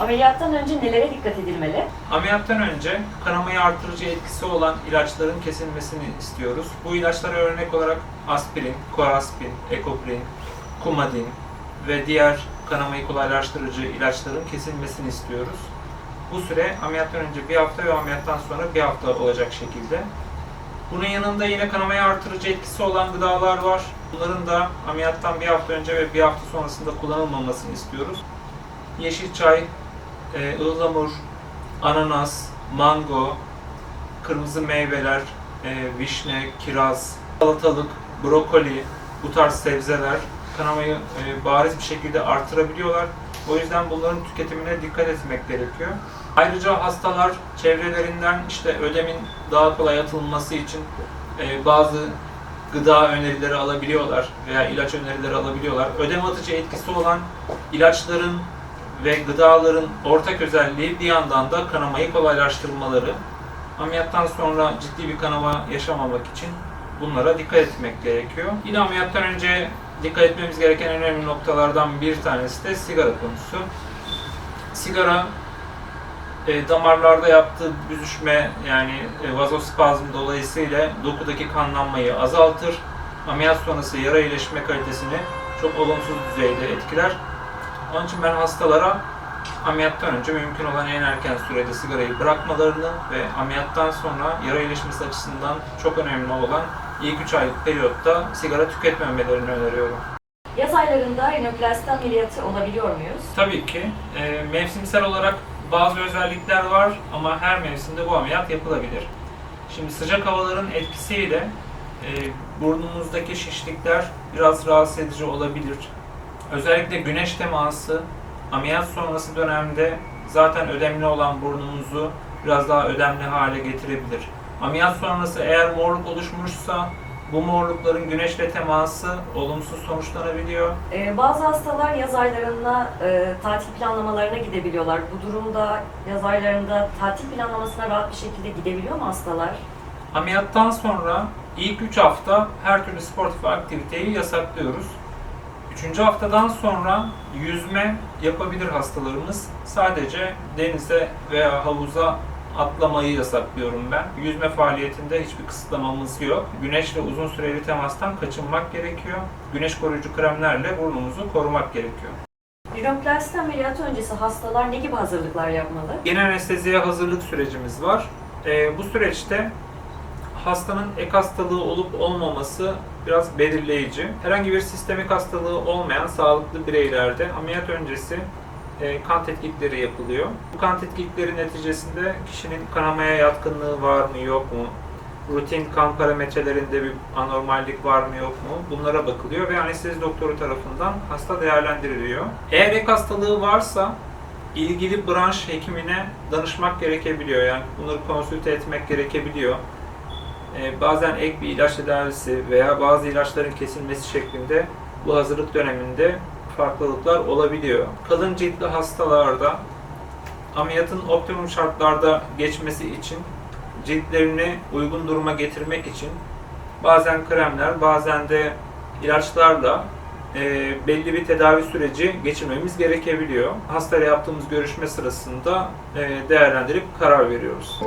Ameliyattan önce nelere dikkat edilmeli? Ameliyattan önce kanamayı artırıcı etkisi olan ilaçların kesilmesini istiyoruz. Bu ilaçlara örnek olarak aspirin, koraspin, ekoprin, kumadin ve diğer kanamayı kolaylaştırıcı ilaçların kesilmesini istiyoruz. Bu süre ameliyattan önce bir hafta ve ameliyattan sonra bir hafta olacak şekilde. Bunun yanında yine kanamayı artırıcı etkisi olan gıdalar var. Bunların da ameliyattan bir hafta önce ve bir hafta sonrasında kullanılmamasını istiyoruz. Yeşil çay, e, ıhlamur, ananas, mango, kırmızı meyveler, e, vişne, kiraz, salatalık, brokoli, bu tarz sebzeler kanamayı e, bariz bir şekilde artırabiliyorlar. O yüzden bunların tüketimine dikkat etmek gerekiyor. Ayrıca hastalar çevrelerinden işte ödemin daha kolay atılması için e, bazı gıda önerileri alabiliyorlar veya ilaç önerileri alabiliyorlar. Ödem atıcı etkisi olan ilaçların ve gıdaların ortak özelliği bir yandan da kanamayı kolaylaştırmaları. Ameliyattan sonra ciddi bir kanama yaşamamak için bunlara dikkat etmek gerekiyor. Yine ameliyattan önce dikkat etmemiz gereken en önemli noktalardan bir tanesi de sigara konusu. Sigara e, damarlarda yaptığı büzüşme yani e, vazospazm dolayısıyla dokudaki kanlanmayı azaltır. Ameliyat sonrası yara iyileşme kalitesini çok olumsuz düzeyde etkiler. Onun için ben hastalara ameliyattan önce mümkün olan en erken sürede sigarayı bırakmalarını ve ameliyattan sonra yara iyileşmesi açısından çok önemli olan ilk 3 aylık periyotta sigara tüketmemelerini öneriyorum. Yaz aylarında rinoplasti ameliyatı olabiliyor muyuz? Tabii ki e, mevsimsel olarak bazı özellikler var ama her mevsimde bu ameliyat yapılabilir. Şimdi sıcak havaların etkisiyle e, burnumuzdaki şişlikler biraz rahatsız edici olabilir. Özellikle güneş teması ameliyat sonrası dönemde zaten ödemli olan burnumuzu biraz daha ödemli hale getirebilir. Ameliyat sonrası eğer morluk oluşmuşsa bu morlukların güneşle teması olumsuz sonuçlanabiliyor. Ee, bazı hastalar yaz aylarında e, tatil planlamalarına gidebiliyorlar. Bu durumda yaz aylarında tatil planlamasına rahat bir şekilde gidebiliyor mu hastalar? Ameliyattan sonra ilk 3 hafta her türlü sportif aktiviteyi yasaklıyoruz. 3. haftadan sonra yüzme yapabilir hastalarımız. Sadece denize veya havuza atlamayı yasaklıyorum ben. Yüzme faaliyetinde hiçbir kısıtlamamız yok. Güneşle uzun süreli temastan kaçınmak gerekiyor. Güneş koruyucu kremlerle burnumuzu korumak gerekiyor. Rinoplasti ameliyatı öncesi hastalar ne gibi hazırlıklar yapmalı? Genel anesteziye hazırlık sürecimiz var. Ee, bu süreçte hastanın ek hastalığı olup olmaması biraz belirleyici. Herhangi bir sistemik hastalığı olmayan sağlıklı bireylerde ameliyat öncesi e, kan tetkikleri yapılıyor. Bu kan tetkikleri neticesinde kişinin kanamaya yatkınlığı var mı yok mu? Rutin kan parametrelerinde bir anormallik var mı yok mu? Bunlara bakılıyor ve anestezi doktoru tarafından hasta değerlendiriliyor. Eğer ek hastalığı varsa ilgili branş hekimine danışmak gerekebiliyor. Yani bunları konsülte etmek gerekebiliyor. Ee, bazen ek bir ilaç tedavisi veya bazı ilaçların kesilmesi şeklinde bu hazırlık döneminde farklılıklar olabiliyor. Kalın ciltli hastalarda ameliyatın optimum şartlarda geçmesi için ciltlerini uygun duruma getirmek için bazen kremler bazen de ilaçlarla e, belli bir tedavi süreci geçirmemiz gerekebiliyor. Hastayla yaptığımız görüşme sırasında e, değerlendirip karar veriyoruz.